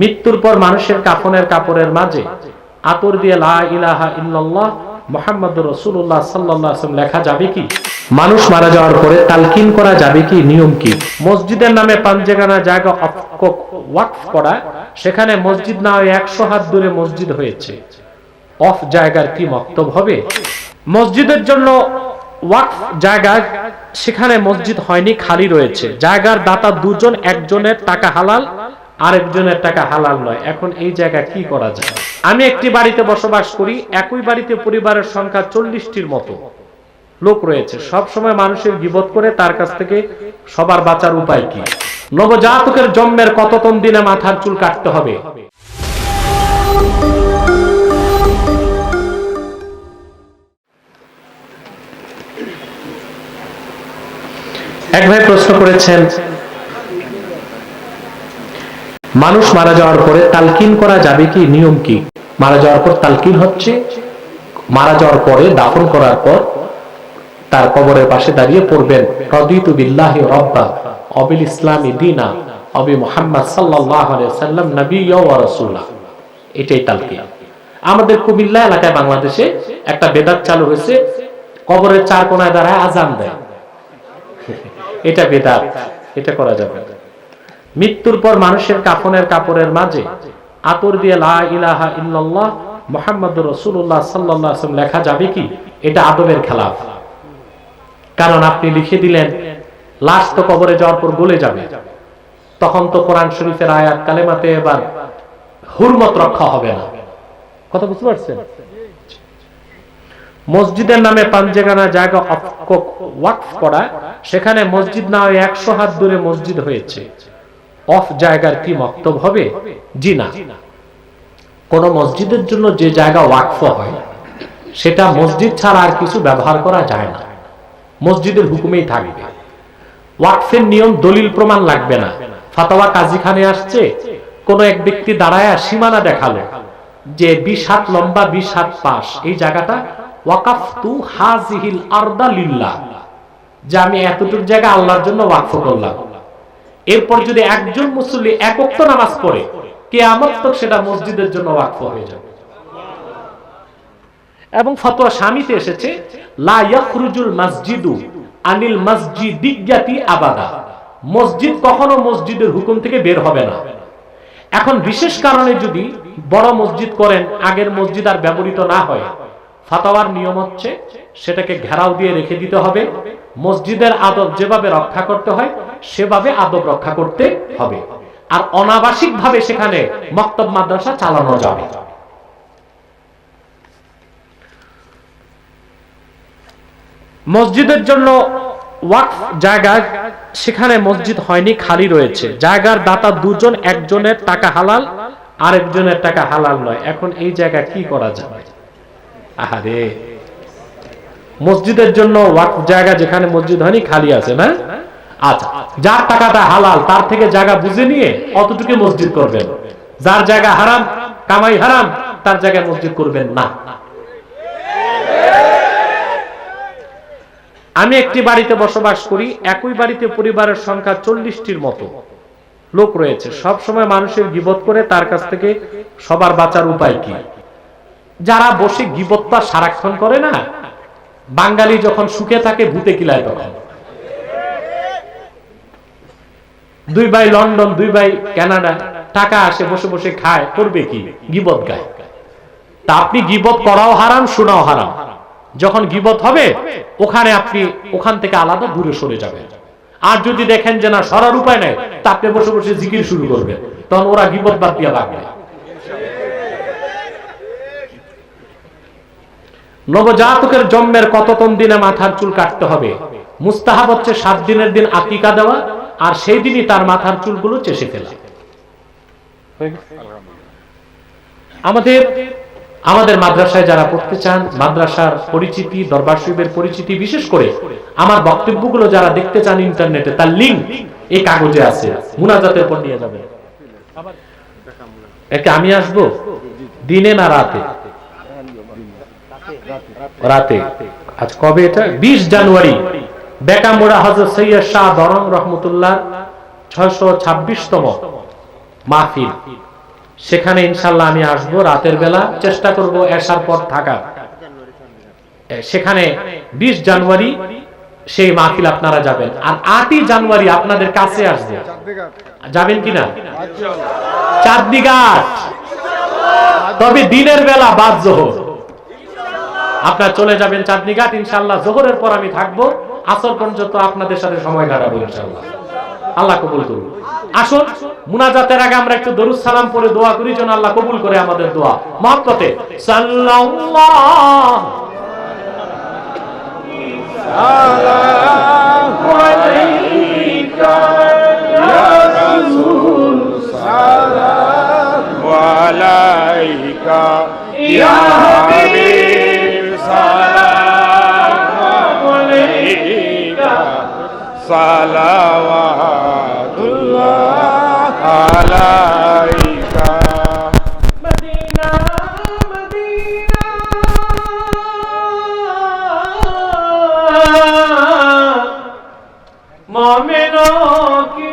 মৃত্যুর পর মানুষের কাফনের কাপড়ের মাঝে আতর দিয়ে লা ইলাহা ইল্লাল্লাহ মোহাম্মদ রসুল্লাহ সাল্লাম লেখা যাবে কি? মানুষ মারা যাওয়ার পরে তালকিন করা যাবে কি? নিয়ম কি? মসজিদের নামে পাঞ্জেগানা জায়গা ওয়াকফ করা, সেখানে মসজিদ না হয়ে একশো হাত দূরে মসজিদ হয়েছে। অফ জায়গার কি মক্তব হবে? মসজিদের জন্য ওয়াকফ জায়গা, সেখানে মসজিদ হয়নি, খালি রয়েছে। জায়গার দাতা দুজন, একজনের টাকা হালাল আরেকজনের টাকা হালাল নয়। এখন এই জায়গা কি করা যায়? আমি একটি বাড়িতে বসবাস করি, একই বাড়িতে পরিবারের সংখ্যা চল্লিশটির মতো। লোক রয়েছে। সব সময় মানুষের গিবত করে, তার কাছ থেকে সবার বাঁচার উপায় কি? নবজাতকের জন্মের কততম দিনে মাথার চুল কাটতে হবে? এক ভাই প্রশ্ন করেছেন মানুষ মারা যাওয়ার পরে তালকিন করা যাবে কি? নিয়ম কি? মারা যাওয়ার পর তালকিন হচ্ছে? মারা যাওয়ার পরে, দাফন করার পর তার কবরের পাশে দাঁড়িয়ে পড়বেন। বিল্লাহি রব্বা, অবিল ইসলামী দিনা, অবি মুহাম্মদ সাল্লাম নবী ওয়া রাসূলা। এটাই তালকিন। আমাদের কুমিল্লা এলাকায় বাংলাদেশে একটা বেদাত চালু হয়েছে। কবরের চার কোনায় দাঁড়ায় আজান দেয়। এটা বেদাত। এটা করা যাবে না। মৃত্যুর পর মানুষের কাফনের কাপড়ের মাঝে আতর দিয়ে লা ইলাহা ইল্লাল্লাহ মোহাম্মদ রসুল্লাহ সাল্লাম লেখা যাবে কি? এটা আদবের খেলাফ। কারণ আপনি লিখে দিলেন, লাশ তো কবরে যাওয়ার পর গলে যাবে। তখন তো কোরআন শরীফের আয়াত কালেমাতে এবার হুরমত রক্ষা হবে না। কথা বুঝতে পারছেন? মসজিদের নামে পাঞ্জেগানা জায়গা ওয়াকফ করা, সেখানে মসজিদ না হয়ে একশো হাত দূরে মসজিদ হয়েছে। অফ জায়গার কি মক্তব হবে? জি না কোন মসজিদের জন্য যে জায়গা ওয়াকফ হয়, সেটা মসজিদ ছাড়া আর কিছু ব্যবহার করা যায় না। মসজিদের হুকুমেই থাকবে। ওয়াকফের নিয়ম দলিল প্রমাণ লাগবে না। ফাতাওয়া কাজীখানে আসছে, কোন এক ব্যক্তি দাঁড়ায় সীমানা দেখাল, যে বিশ হাত লম্বা বিশ হাত পাশ। এই জায়গাটা ওয়াকাফতু হাজিহিল আরদা লিল্লাহ। যে আমি এতটুকু জায়গা আল্লাহর জন্য ওয়াকফ করলাম। এরপর যদি একজন মুসল্লি একক নামাজ পড়ে কে আমার তো সেটা মসজিদের জন্য ওয়াকফ হয়ে যাবে। এবং ফতোয়া স্বামীতে এসেছে মসজিদু আনিল আবাদা। মসজিদ কখনো মসজিদের হুকুম থেকে বের হবে না। এখন বিশেষ কারণে যদি বড় মসজিদ করেন, আগের মসজিদ আর ব্যবহৃত না হয় ফাতাওয়ার নিয়ম হচ্ছে, সেটাকে ঘেরাও দিয়ে রেখে দিতে হবে। মসজিদের আদব যেভাবে রক্ষা করতে হয় সেভাবে আদব রক্ষা করতে হবে। আর অনাবাসিক ভাবে সেখানে মক্তব মাদ্রাসা চালানো যাবে। মসজিদের জন্য জায়গা সেখানে মসজিদ হয়নি, খালি রয়েছে। জায়গার দাতা দুজন, একজনের টাকা হালাল, আরেকজনের টাকা হালাল নয়। এখন এই জায়গা কি করা যাবে? আহারে! মসজিদের জন্য ওয়াকফ জায়গা যেখানে মসজিদ হয়নি, খালি আছে না? আচ্ছা যার টাকাটা হালাল, তার থেকে জায়গা বুঝে নিয়ে অতটুকু মসজিদ করবেন। যার জায়গা হারাম, কামাই হারাম, তার জায়গায় মসজিদ করবেন না। আমি একটি বাড়িতে বসবাস করি, একই বাড়িতে পরিবারের সংখ্যা চল্লিশটির মতো লোক রয়েছে। সব সময় মানুষের গিবত করে তার কাছ থেকে সবার বাঁচার উপায় কি? যারা বসে গিবত্তা সারাক্ষণ করে না, বাঙালি যখন সুখে থাকে, ভূতে কিলায় তখন। দুই ভাই লন্ডন, দুই ভাই কানাডা, টাকা আসে, বসে বসে খায়, করবে কি? গিবত গায়। তা আপনি গিবত করাও হারাম, শোনাও হারাম। যখন গিবত হবে, ওখানে আপনি ওখান থেকে আলাদা দূরে সরে যাবেন। আর যদি দেখেন যে না, সরার উপায় নাই, তা আপনি বসে বসে জিকির শুরু করবেন। তখন ওরা গিবত বাদ দিয়ে লাগবে নবজাতকের জন্মের কততম দিনে মাথার চুল কাটতে হবে? মুস্তাহাব হচ্ছে সাত দিনের দিন আতিকা দেওয়া আর সেই দিনই তার মাথার চুলগুলো চেষে ফেলা। আমাদের আমাদের মাদ্রাসায় যারা পড়তে চান, মাদ্রাসার পরিচিতি, দরবার শরীফের পরিচিতি, বিশেষ করে আমার বক্তব্যগুলো যারা দেখতে চান ইন্টারনেটে, তার লিঙ্ক এই কাগজে আছে। মুনাজাতের পর নিয়ে যাবে একে আমি আসব? দিনে না রাতে? রাতে। আজ কবে এটা? বিশ জানুয়ারি। বেকামোড়া হজরত সৈয়দ শাহ দরং রহমতুল্লাহ ছয়শো ছাব্বিশতম মাহফিল। সেখানে ইনশাল্লাহ আমি আসব রাতের বেলা, চেষ্টা করব এসার পর থাকার। সেখানে বিশ জানুয়ারি সেই মাহফিল আপনারা যাবেন। আর আটই জানুয়ারি আপনাদের কাছে আসবে। যাবেন কিনা? চাঁদনি ঘাট তবে দিনের বেলা বাদ জোহর। আপনার চলে যাবেন চাঁদনি ঘাট ইনশাল্লাহ জোহরের পর আমি থাকব। আসর পর্যন্ত আপনাদের সাথে সময় কাটাবো ইনশাল্লাহ আল্লাহ কবুল করুন আসুন মুনাজাতের আগে আমরা একটু দরুদ সালাম পড়ে দোয়া করি যেন আল্লাহ কবুল করে আমাদের দোয়া মহাপতে সাল্লাল্লাহু আলাইকা صلوات الله عليك مدينة مدينة مؤمنوں کی